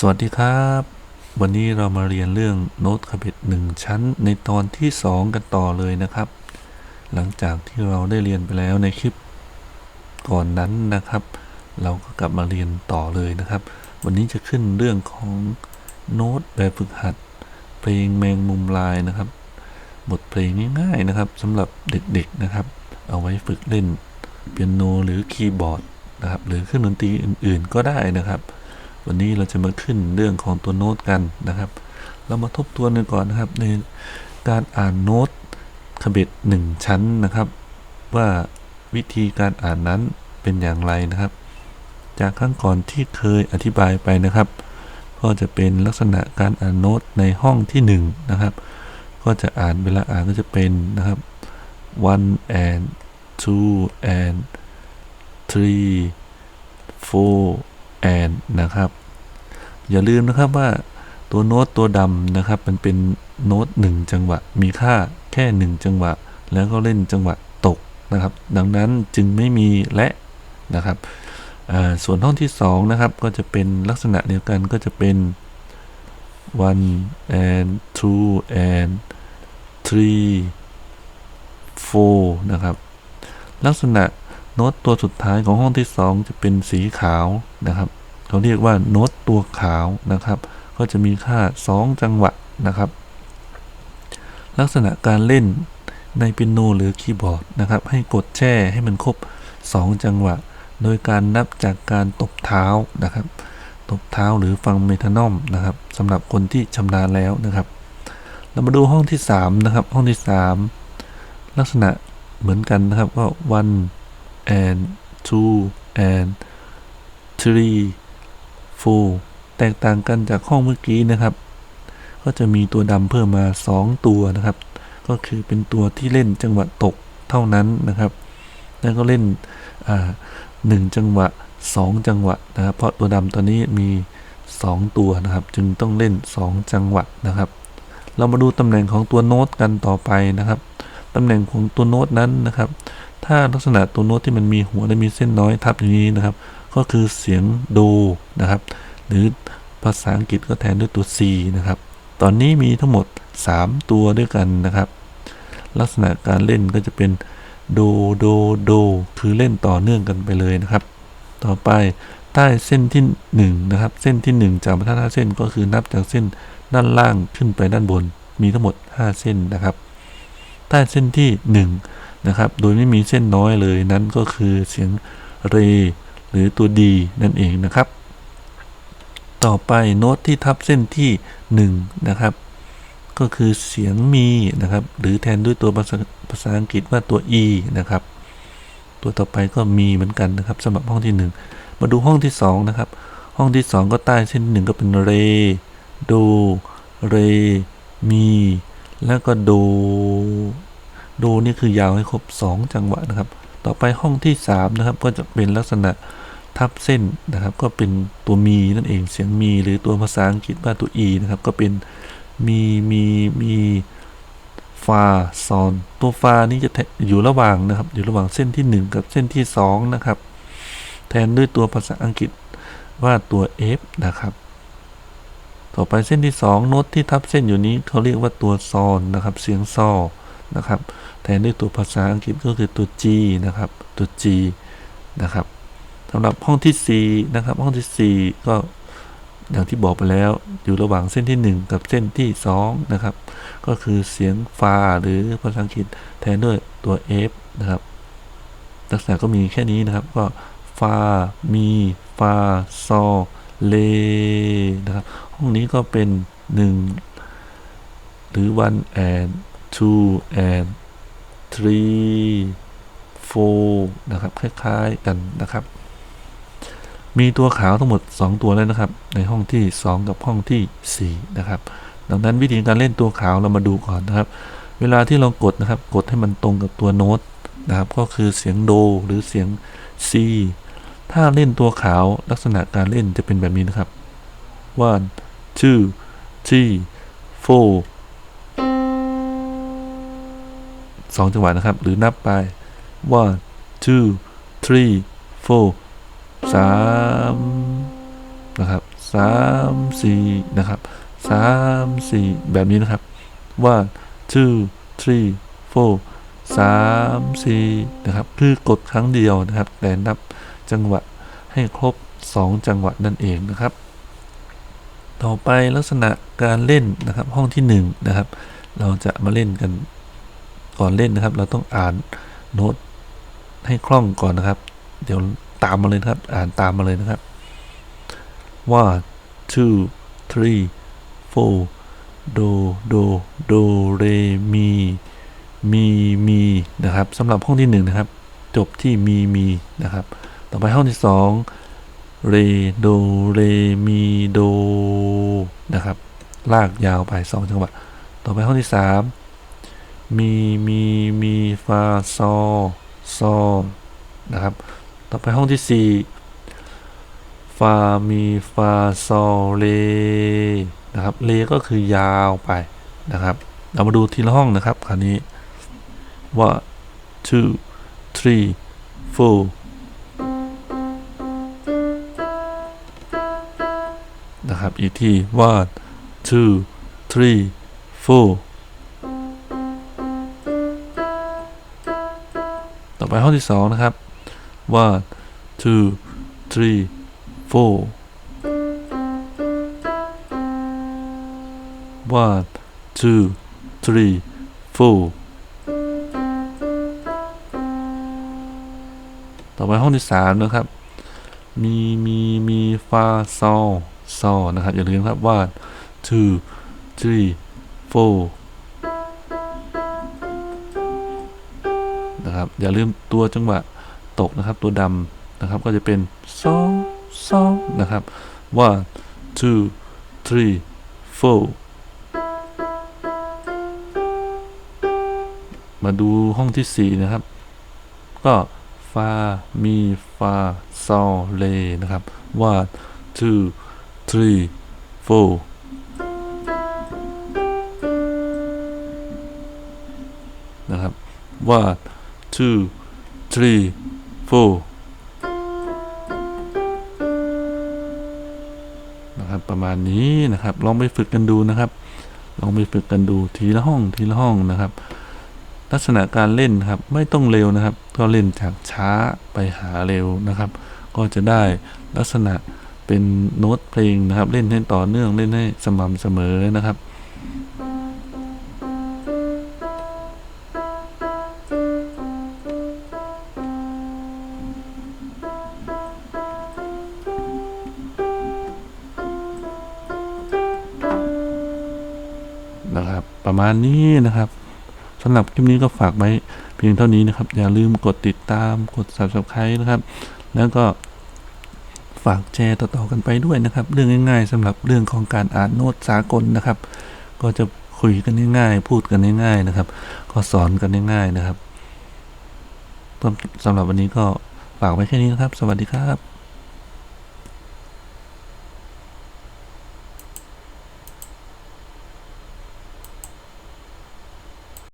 สวัสดีครับ วันนี้เรามาเรียนเรื่องโน้ตคาเบตหนึ่งชั้นในตอนที่ 2 กันต่อเลยนะครับ หลังจากที่เราได้เรียนไปแล้วในคลิปก่อนนั้นนะครับ เราก็กลับมาเรียนต่อเลยนะครับ วันนี้จะขึ้นเรื่องของโน้ตแบบฝึกหัด เพลงแมงมุมลายนะครับ บทเพลงง่ายๆนะครับสำหรับเด็กๆนะครับ เอาไว้ฝึกเล่นเปียโนหรือคีย์บอร์ดนะครับหรือเครื่องดนตรีอื่นๆก็ได้นะครับ วันนี้เราจะมาขึ้นเรื่องของตัวโน้ตกันนะครับ เรามาทบทวนกันก่อนนะครับ ในการอ่านโน้ตคาเบตหนึ่งชั้นนะครับ ว่าวิธีการอ่านนั้นเป็นอย่างไรนะครับ จากครั้งก่อนที่เคยอธิบายไปนะครับ ก็จะเป็นลักษณะการอ่านโน้ตในห้องที่หนึ่งนะครับ ก็จะอ่านเวลาอ่านก็จะเป็นนะครับ one and two and three four and นะครับ อย่าลืมนะครับว่าตัวโน้ตตัวดำนะครับมันเป็นโน้ตหนึ่งจังหวะ มีค่าแค่หนึ่งจังหวะ แล้วก็เล่นจังหวะตกนะครับ ดังนั้นจึงไม่มีและนะครับส่วนห้องที่สองนะครับก็จะเป็นลักษณะเดียวกันก็จะเป็น one and two and three four นะครับ ลักษณะ โน้ตตัวสุดท้ายของห้องที่ 2 จะเป็นสีขาวนะครับเขาเรียกว่าโน้ตตัวขาวนะครับ ก็จะมีค่า 2 จังหวะนะครับ ลักษณะการเล่นในเปียโนหรือคีย์บอร์ดนะครับ ให้กดแช่ให้มันครบ 2 จังหวะ โดยการนับจากการตบเท้านะครับ ตบเท้าหรือฟังเมทานอมนะครับสำหรับคนที่ชำนาญแล้วนะครับ เรามาดูห้องที่3นะครับห้องที่ 3 ลักษณะเหมือนกันนะครับก็ one and two and three four แตกต่างกันจากห้องเมื่อกี้นะครับ ก็จะมีตัวดำเพิ่มมา 2 ตัวนะครับ ก็คือเป็นตัวที่เล่นจังหวะตกเท่านั้นนะครับ แล้วก็เล่นอ่าหนึ่งจังหวะ 2 จังหวะนะครับ เพราะตัวดำตัวนี้มี 2 ตัวนะครับ จึงต้องเล่น 2 จังหวะนะครับ เรามาดูตำแหน่งของตัวโน้ตกันต่อไปนะครับ ตำแหน่งของตัวโน้ตนั้นนะครับ ถ้าลักษณะตัวโน้ตที่มันมีหัวและมีเส้นน้อยทับอย่างนี้นะครับ ก็คือเสียงโดนะครับ หรือภาษาอังกฤษก็แทนด้วยตัว C นะครับ ตอนนี้มีทั้งหมด 3 ตัวด้วยกันนะครับ ลักษณะการเล่นก็จะเป็นโดโดโดคือเล่นต่อเนื่องกันไปเลยนะครับ ต่อไปใต้เส้นที่1นะครับ เส้นที่ 1 จากบรรทัด5เส้นก็คือนับจากเส้นด้านล่างขึ้นไปด้านบน มีทั้งหมด 5 เส้นนะครับ ใต้เส้นที่ 1 นะครับ โดยไม่มีเส้นน้อยเลยนั้นก็คือเสียงเร หรือตัวดีนั่นเองนะครับ ต่อไปโน้ตที่ทับเส้นที่1นะครับ ก็คือเสียงมีนะครับ หรือแทนด้วยตัวภาษาภาษาอังกฤษว่าตัว e นะครับ ตัวต่อไปก็มีเหมือนกันนะครับสำหรับห้องที่ 1 มาดูห้องที่2นะครับ ห้องที่ 2 ก็ใต้เส้นหนึ่งก็เป็นเร โด เร มี แล้วก็โด โดนี่คือยาวให้ครบ 2 จังหวะนะครับ ต่อไปห้องที่ 3 นะครับ ก็จะเป็นลักษณะทับเส้นนะครับ ก็เป็นตัวมีนั่นเองเสียงมี หรือตัวภาษาอังกฤษว่าตัว e นะครับ ก็เป็นมีมีมีฟาซอนตัวฟานี่จะอยู่ระหว่างนะครับ อยู่ระหว่างเส้นที่ 1 กับเส้นที่ 2 นะครับ แทนด้วยตัวภาษาอังกฤษว่าตัว f นะครับ ต่อไปเส้นที่ 2 โน้ตที่ทับเส้นอยู่นี้เขาเรียกว่าตัวซอนนะครับ เสียงซอ นะครับแทนด้วยตัวภาษาอังกฤษก็คือตัว G นะครับตัว G นะครับสำหรับห้องที่ 4 นะครับ ห้องที่ 4 ก็อย่างที่บอกไปแล้วอยู่ระหว่างเส้นที่ 1 กับเส้นที่ 2 นะครับ ก็คือเสียงฟาหรือภาษาอังกฤษแทนด้วยตัว F นะครับ ลักษณะก็มีแค่นี้นะครับก็ฟา มี ฟา ซอ เล นะครับ ห้องนี้ก็เป็น 1 หรือ one and two and three four นะครับ คล้าย ๆ กันนะครับ มีตัวขาวทั้งหมด 2 ตัวแล้วนะครับ ในห้องที่ 2 กับห้องที่ 4 นะครับ ดังนั้นวิธีการเล่นตัวขาวเรามาดูก่อนนะครับ เวลาที่เรากดนะครับ กดให้มันตรงกับตัวโน้ตนะครับ ก็คือเสียงโดหรือเสียง C ถ้าเล่นตัวขาวลักษณะการเล่นจะเป็นแบบนี้นะครับ one two three four สองจังหวะนะครับ หรือนับไป one two three four สามนะครับสามสี่นะครับสามสี่แบบนี้นะครับ one two three four สามสี่นะครับ คือกดครั้งเดียวนะครับ แต่นับจังหวะให้ครบสองจังหวะนั่นเองนะครับ ต่อไปลักษณะการเล่นนะครับห้องที่หนึ่งนะครับ เราจะมาเล่นกัน ก่อนเล่นนะครับ เราต้องอ่านโน้ตให้คล่องก่อนนะครับ เดี๋ยวตามมาเลยนะครับ อ่านตามมาเลยนะครับ one two three four do do do re mi มี มีนะครับสำหรับห้องที่หนึ่งนะครับ จบที่มี มีนะครับ ต่อไปห้องที่สองเร โด เร มี โด นะครับ ลากยาวไปสองจังหวะ ต่อไปห้องที่สา มีมีมีฟาซอซอนะครับ ต่อไปห้องที่สี่ฟา มีฟาซอเลนะครับ เลก็คือยาวไปนะครับ เรามาดูทีละห้องนะครับคราวนี้ one two three four นะครับ อีกที่ one two three four ไปห้องที่สองนะครับ one two three four one two three four ต่อไปห้องที่สามนะครับ มีมีมีฟาซอซอนะครับ อย่าลืมครับว่า two three four นะครับ อย่าลืมตัวจังหวะตกนะครับ ตัวดำนะครับก็จะเป็นซอซอนะครับ one two three four มาดูห้องที่สี่นะครับ ก็ฟา มี ฟาซอเล นะครับ one two three four นะครับ one two three four นะครับประมาณนี้นะครับ ลองไปฝึกกันดูนะครับ ลองไปฝึกกันดูทีละห้องทีละห้องนะครับ ลักษณะการเล่นครับไม่ต้องเร็วนะครับ ก็เล่นจากช้าไปหาเร็วนะครับ ก็จะได้ลักษณะเป็นโน้ตเพลงนะครับ เล่นให้ต่อเนื่องเล่นให้สม่ำเสมอนะครับ นะครับ ประมาณนี้นะครับสำหรับคลิปนี้ก็ฝากไว้เพียงเท่านี้นะครับ อย่าลืมกดติดตามกด subscribe นะครับ แล้วก็ฝากแชร์ต่อๆกันไปด้วยนะครับ เรื่องง่ายๆสำหรับเรื่องของการอ่านโน้ตสากลนะครับ ก็จะคุยกันง่ายๆ พูดกันง่ายๆนะครับ ก็สอนกันง่ายๆนะครับสำหรับวันนี้ก็ฝากไว้แค่นี้นะครับ สวัสดีครับ